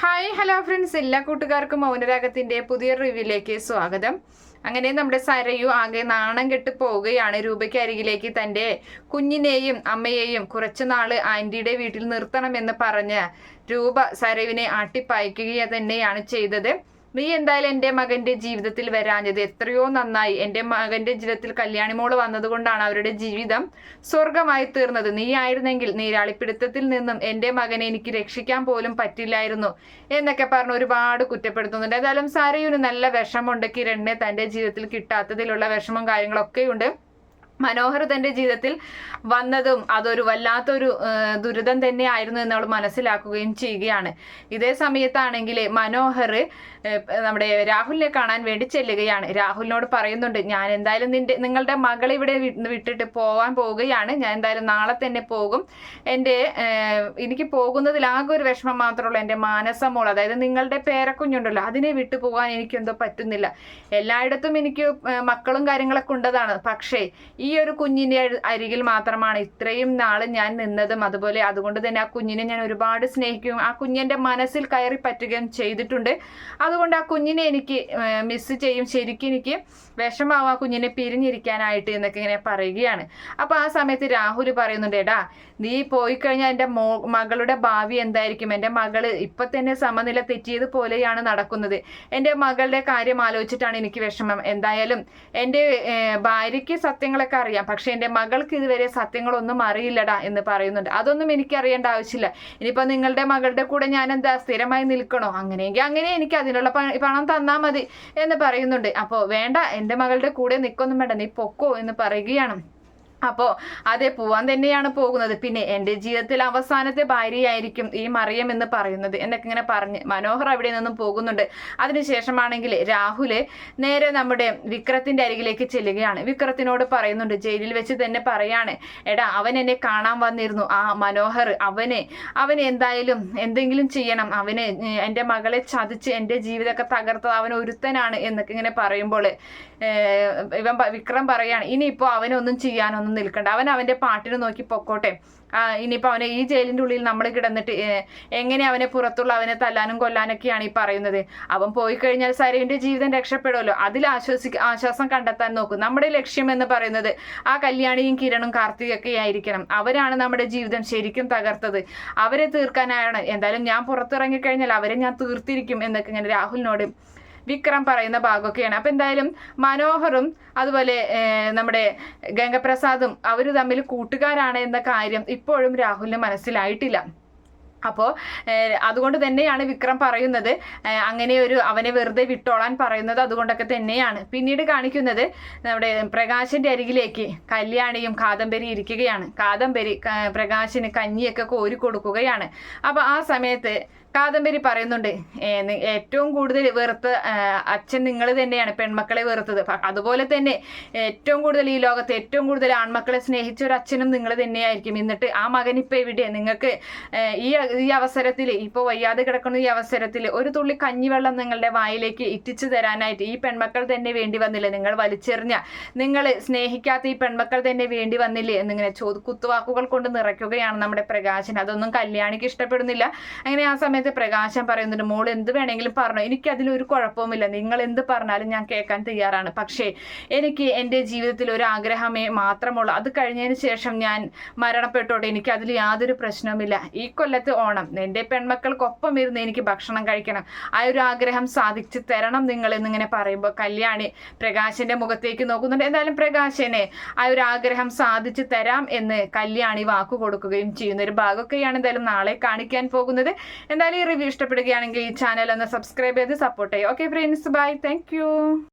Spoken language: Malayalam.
ഹായ് ഹലോ ഫ്രണ്ട്സ് എല്ലാ കൂട്ടുകാർക്കും മൗനരാഗത്തിന്റെ പുതിയ റിവ്യൂയിലേക്ക് സ്വാഗതം. അങ്ങനെ നമ്മുടെ സരയു ആകെ നാണം കെട്ട് പോവുകയാണ്. രൂപയ്ക്ക് അരികിലേക്ക് തന്റെ കുഞ്ഞിനെയും അമ്മയെയും കുറച്ചു നാൾ ആന്റിയുടെ വീട്ടിൽ നിർത്തണമെന്ന് പറഞ്ഞ് രൂപ സരയുവിനെ ആട്ടിപ്പായ്ക്കുക തന്നെയാണ് ചെയ്തത്. നീ എന്തായാലും എന്റെ മകന്റെ ജീവിതത്തിൽ വരാഞ്ഞത് എത്രയോ നന്നായി. എന്റെ മകന്റെ ജീവിതത്തിൽ കല്യാണിമോൾ വന്നതുകൊണ്ടാണ് അവരുടെ ജീവിതം സ്വർഗമായി തീർന്നത്. നീ ആയിരുന്നെങ്കിൽ നീരാളിപ്പിടുത്തത്തിൽ നിന്നും എന്റെ മകനെ എനിക്ക് രക്ഷിക്കാൻ പോലും പറ്റില്ലായിരുന്നു എന്നൊക്കെ പറഞ്ഞ് ഒരുപാട് കുറ്റപ്പെടുത്തുന്നുണ്ട്. എന്തായാലും സാരയൊരു നല്ല വിഷമമുണ്ട്. കിരണിനെ തന്റെ ജീവിതത്തിൽ കിട്ടാത്തതിലുള്ള വിഷമം കാര്യങ്ങളൊക്കെയുണ്ട്. മനോഹർ തന്റെ ജീവിതത്തിൽ വന്നതും അതൊരു വല്ലാത്തൊരു ദുരിതം തന്നെയായിരുന്നു എന്ന് അവൾ മനസ്സിലാക്കുകയും ചെയ്യുകയാണ്. ഇതേ സമയത്താണെങ്കിൽ മനോഹർ നമ്മുടെ രാഹുലിനെ കാണാൻ വേണ്ടി ചെല്ലുകയാണ്. രാഹുലിനോട് പറയുന്നുണ്ട് ഞാൻ എന്തായാലും നിന്റെ നിങ്ങളുടെ മകൾ ഇവിടെ വിട്ടിട്ട് പോവാൻ പോവുകയാണ്. ഞാൻ എന്തായാലും നാളെ തന്നെ പോകും. എന്റെ എനിക്ക് പോകുന്നതിൽ ആകെ ഒരു വിഷമം മാത്രമുള്ളൂ എന്റെ മാനസമോൾ അതായത് നിങ്ങളുടെ പേരക്കുഞ്ഞുണ്ടല്ലോ അതിനെ വിട്ടു പോകാൻ എനിക്കെന്തോ പറ്റുന്നില്ല. എല്ലായിടത്തും എനിക്ക് മക്കളും കാര്യങ്ങളൊക്കെ ഉണ്ടതാണ്. പക്ഷേ ഒരു കുഞ്ഞിന്റെ അരികിൽ മാത്രമാണ് ഇത്രയും നാൾ ഞാൻ നിന്നതും. അതുപോലെ അതുകൊണ്ട് തന്നെ ആ കുഞ്ഞിനെ ഞാൻ ഒരുപാട് സ്നേഹിക്കുകയും ആ കുഞ്ഞിന്റെ മനസ്സിൽ കയറി പറ്റുകയും ചെയ്തിട്ടുണ്ട്. അതുകൊണ്ട് ആ കുഞ്ഞിനെ എനിക്ക് മിസ് ചെയ്യും. ശരിക്കും എനിക്ക് വിഷമാവും ആ കുഞ്ഞിനെ പിരിഞ്ഞിരിക്കാനായിട്ട് എന്നൊക്കെ ഇങ്ങനെ പറയുകയാണ്. അപ്പൊ ആ സമയത്ത് രാഹുൽ പറയുന്നുണ്ട് എടാ നീ പോയി കഴിഞ്ഞാൽ എന്റെ മോ മകളുടെ ഭാവി എന്തായിരിക്കും? എന്റെ മകൾ ഇപ്പൊ തന്നെ സമനില തെറ്റിയത് പോലെയാണ് നടക്കുന്നത്. എന്റെ മകളുടെ കാര്യം ആലോചിച്ചിട്ടാണ് എനിക്ക് വിഷമം. എന്തായാലും എന്റെ ഭാര്യയ്ക്ക് സത്യങ്ങളൊക്കെ അറിയാം പക്ഷെ എന്റെ മകൾക്ക് ഇതുവരെ സത്യങ്ങളൊന്നും അറിയില്ലടാ എന്ന് പറയുന്നുണ്ട്. അതൊന്നും എനിക്ക് അറിയേണ്ട ആവശ്യമില്ല. ഇനിയിപ്പോൾ നിങ്ങളുടെ മകളുടെ കൂടെ ഞാൻ എന്താ സ്ഥിരമായി നിൽക്കണോ? അങ്ങനെയെങ്കിൽ അങ്ങനെ എനിക്ക് അതിനുള്ള പണം തന്നാൽ മതി എന്ന് പറയുന്നുണ്ട്. അപ്പോൾ വേണ്ട എന്റെ മകളുടെ കൂടെ നിൽക്കൊന്നും വേണ്ട. നീ പൊക്കോ എന്ന് പറയുകയാണ്. അപ്പോൾ അതെ പോവാൻ തന്നെയാണ് പോകുന്നത്. പിന്നെ എന്റെ ജീവിതത്തിൽ അവസാനത്തെ ഭാര്യയായിരിക്കും ഈ മറിയം എന്ന് പറയുന്നത്. എന്നൊക്കെ ഇങ്ങനെ പറഞ്ഞ് മനോഹർ അവിടെ നിന്നും പോകുന്നുണ്ട്. അതിനുശേഷമാണെങ്കിൽ രാഹുൽ നേരെ നമ്മുടെ വിക്രത്തിന്റെ അരികിലേക്ക് ചെല്ലുകയാണ്. വിക്രത്തിനോട് പറയുന്നുണ്ട് ജയിലിൽ വെച്ച് തന്നെ പറയാണ്. എടാ അവൻ എന്നെ കാണാൻ വന്നിരുന്നു. ആ മനോഹർ അവനെ അവൻ എന്തായാലും എന്തെങ്കിലും ചെയ്യണം. അവന് എന്റെ മകളെ ചതിച്ച് എന്റെ ജീവിതമൊക്കെ തകർത്തത് അവൻ ഒരുത്തനാണ് എന്നൊക്കെ ഇങ്ങനെ പറയുമ്പോൾ ഇവൻ വിക്രം പറയാണ് ഇനിയിപ്പോൾ അവനൊന്നും ചെയ്യാനൊന്നും നിൽക്കണ്ട. അവൻ അവന്റെ പാട്ടിന് നോക്കി പൊക്കോട്ടെ. ഇനിയിപ്പോൾ അവനെ ഈ ജയിലിന്റെ ഉള്ളിൽ നമ്മൾ കിടന്നിട്ട് എങ്ങനെ അവനെ പുറത്തുള്ള അവനെ തല്ലാനും കൊല്ലാനൊക്കെയാണ് ഈ പറയുന്നത്. അവൻ പോയി കഴിഞ്ഞാൽ സരയുടെ ജീവിതം രക്ഷപ്പെടുമല്ലോ. അതിൽ ആശ്വസി ആശ്വാസം കണ്ടെത്താൻ നോക്കും. നമ്മുടെ ലക്ഷ്യം എന്ന് പറയുന്നത് ആ കല്യാണിയും കിരണും കാർത്തികൊക്കെ ആയിരിക്കണം. അവരാണ് നമ്മുടെ ജീവിതം ശരിക്കും തകർത്തത്. അവരെ തീർക്കാനാണ്. എന്തായാലും ഞാൻ പുറത്തിറങ്ങി കഴിഞ്ഞാൽ അവരെ ഞാൻ തീർത്തിരിക്കും എന്നൊക്കെ ഇങ്ങനെ രാഹുലിനോട് വിക്രം പറയുന്ന ഭാഗമൊക്കെയാണ്. അപ്പം എന്തായാലും മനോഹറും അതുപോലെ നമ്മുടെ ഗംഗപ്രസാദും അവർ തമ്മിൽ കൂട്ടുകാരാണ് എന്ന കാര്യം ഇപ്പോഴും രാഹുലിന് മനസ്സിലായിട്ടില്ല. അപ്പോൾ അതുകൊണ്ട് തന്നെയാണ് വിക്രം പറയുന്നത്. അങ്ങനെ ഒരു അവനെ വെറുതെ വിട്ടോളാൻ പറയുന്നത് അതുകൊണ്ടൊക്കെ തന്നെയാണ്. പിന്നീട് കാണിക്കുന്നത് നമ്മുടെ പ്രകാശിന്റെ അരികിലേക്ക് കല്യാണിയും കാദംബരി ഇരിക്കുകയാണ്. കാദംബരി പ്രകാശിന് കഞ്ഞിയൊക്കെ കോരി കൊടുക്കുകയാണ്. അപ്പോൾ ആ സമയത്ത് കാദംബരി പറയുന്നുണ്ട് ഏറ്റവും കൂടുതൽ വെറുത്ത് അച്ഛൻ നിങ്ങൾ തന്നെയാണ് പെൺമക്കളെ വെറുത്തത്. അതുപോലെ തന്നെ ഏറ്റവും കൂടുതൽ ഈ ലോകത്ത് ഏറ്റവും കൂടുതൽ ആൺമക്കളെ സ്നേഹിച്ച ഒരു അച്ഛനും നിങ്ങൾ തന്നെയായിരിക്കും. എന്നിട്ട് ആ മകൻ ഇപ്പൊ എവിടെ? നിങ്ങൾക്ക് ഈ ഈ അവസരത്തിൽ ഇപ്പോൾ വയ്യാതെ കിടക്കുന്ന ഈ അവസരത്തിൽ ഒരു തുള്ളി കഞ്ഞിവെള്ളം നിങ്ങളുടെ വായിലേക്ക് ഇറ്റിച്ചു തരാനായിട്ട് ഈ പെൺമക്കൾ തന്നെ വേണ്ടി വന്നില്ലേ? നിങ്ങൾ വലിച്ചെറിഞ്ഞ നിങ്ങൾ സ്നേഹിക്കാത്ത ഈ പെൺമക്കൾ തന്നെ വേണ്ടി വന്നില്ലേ? എന്നിങ്ങനെ ചോ കുത്തുവാക്കുകൾ കൊണ്ട് നിറയ്ക്കുകയാണ് നമ്മുടെ പ്രകാശൻ. അതൊന്നും കല്യാണിക്ക് ഇഷ്ടപ്പെടുന്നില്ല. അങ്ങനെ ആ സമയത്ത് സമയത്ത് പ്രകാശം പറയുന്നുണ്ട് മോൾ എന്ത് വേണമെങ്കിലും പറഞ്ഞു. എനിക്ക് ഒരു കുഴപ്പവുമില്ല. നിങ്ങൾ എന്ത് പറഞ്ഞാലും ഞാൻ കേൾക്കാൻ തയ്യാറാണ്. പക്ഷേ എനിക്ക് എന്റെ ജീവിതത്തിൽ ഒരു ആഗ്രഹമേ മാത്രമുള്ളൂ. അത് കഴിഞ്ഞതിന് ശേഷം ഞാൻ മരണപ്പെട്ടോട്ടെ എനിക്ക് അതിൽ യാതൊരു പ്രശ്നവുമില്ല. ഈ കൊല്ലത്ത് ഓണം എന്റെ പെൺമക്കൾക്കൊപ്പം ഇരുന്ന് എനിക്ക് ഭക്ഷണം കഴിക്കണം. ആ ഒരു ആഗ്രഹം സാധിച്ചു തരണം നിങ്ങൾ എന്നിങ്ങനെ പറയുമ്പോൾ കല്യാണി പ്രകാശിന്റെ മുഖത്തേക്ക് നോക്കുന്നുണ്ട്. എന്തായാലും പ്രകാശനെ ആ ഒരു ആഗ്രഹം സാധിച്ചു തരാം എന്ന് കല്യാണി വാക്കു കൊടുക്കുകയും ചെയ്യുന്ന ഒരു ഭാഗമൊക്കെയാണ് എന്തായാലും നാളെ കാണിക്കാൻ പോകുന്നത്. എന്തായാലും ഈ റിവ്യൂ ഇഷ്ടപ്പെടുകയാണെങ്കിൽ ഈ ചാനൽ ഒന്ന് സബ്സ്ക്രൈബ് ചെയ്ത് സപ്പോർട്ട് ചെയ്യും. Okay friends bye thank